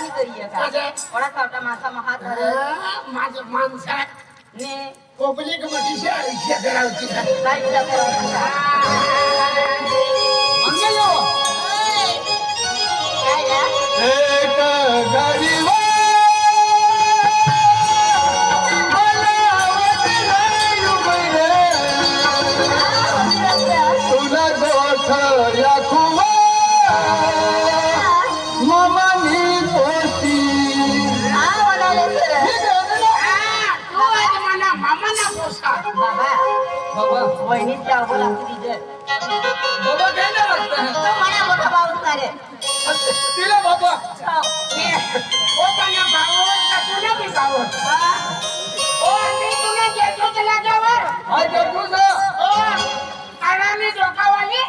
ની કરીએ ઓળા કાવટા માથામાં હાથ ધરે. માથે માનસા ને પબ્લિક મટી છે છે કરાવતી સાહેબ અંગેલો એક ગરીબ बाबा वहिनी त्या बोला तिचे बाबा काय ना वाटतं मला मोठा भाऊ सारे तिला बाबा ओ पाण्या भाऊ का तुला की भाऊ ओ मी तुला घेतो चला जावर हाय जगू सा ओ आरामी डोकावाली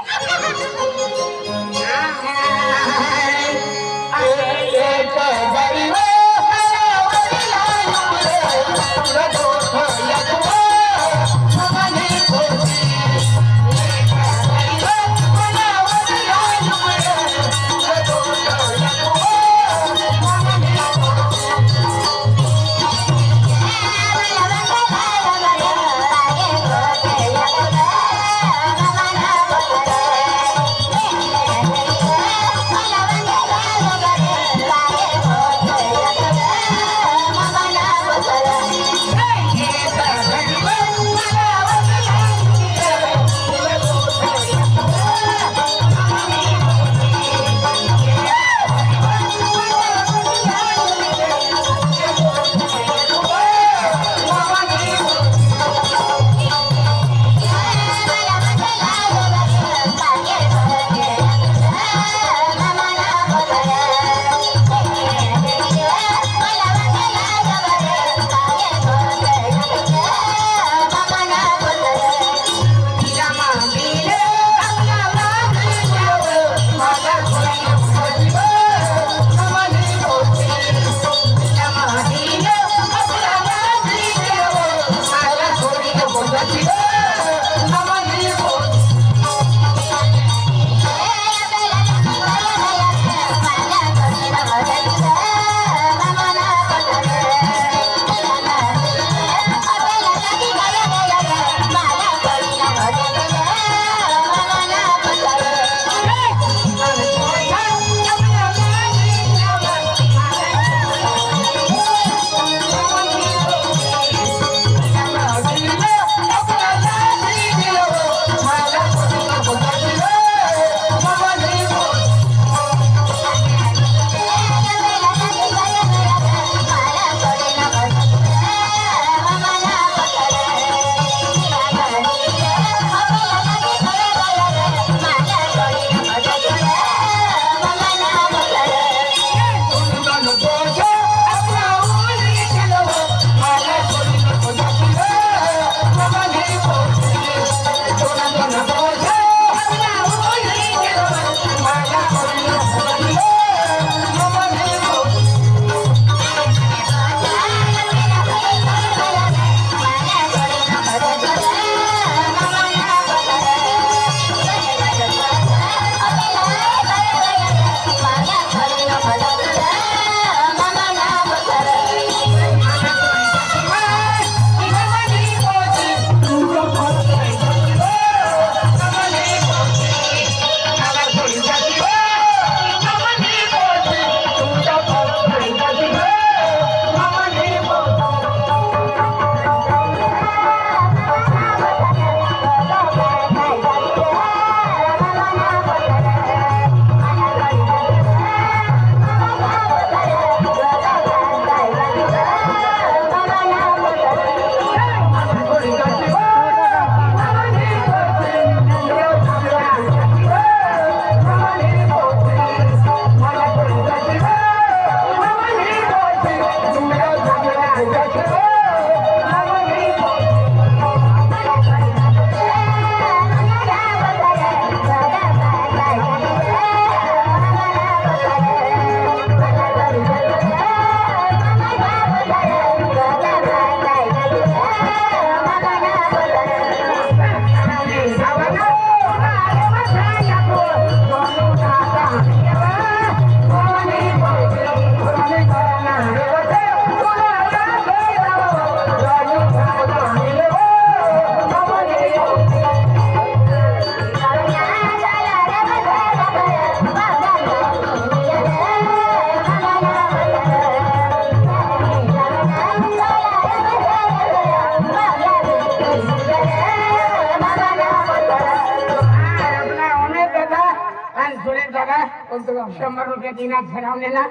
sama rote dina ghera nela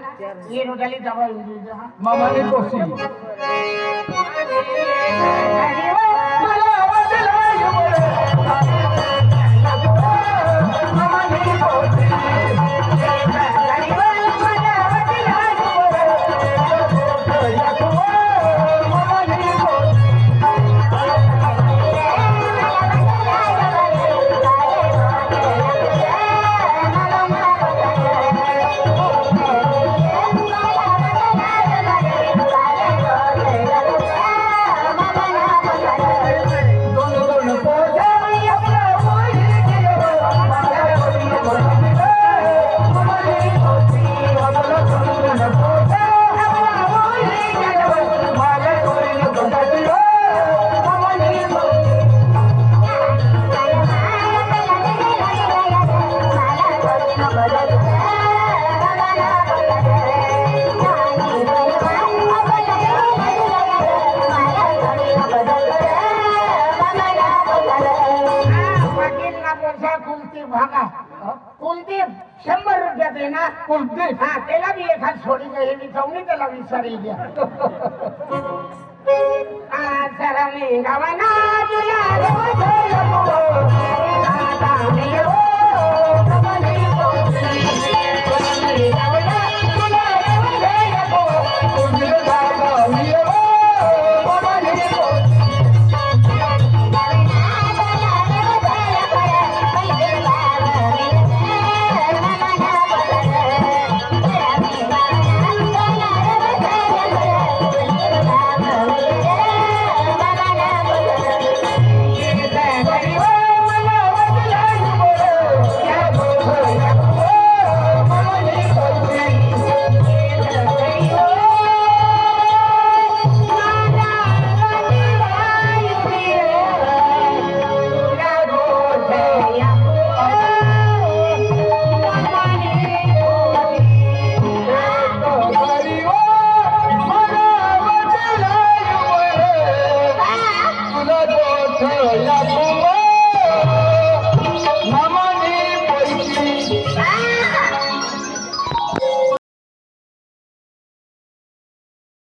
ye rodali dawai ma mane kosi ना पैसा कुलती भागा. कुलती शंभर रुपयात आहे ना. कुलदीप? हा त्याला बी एखाद सोडी हे मी जाऊन त्याला विचारी द्या. आ, जरा मी गावाना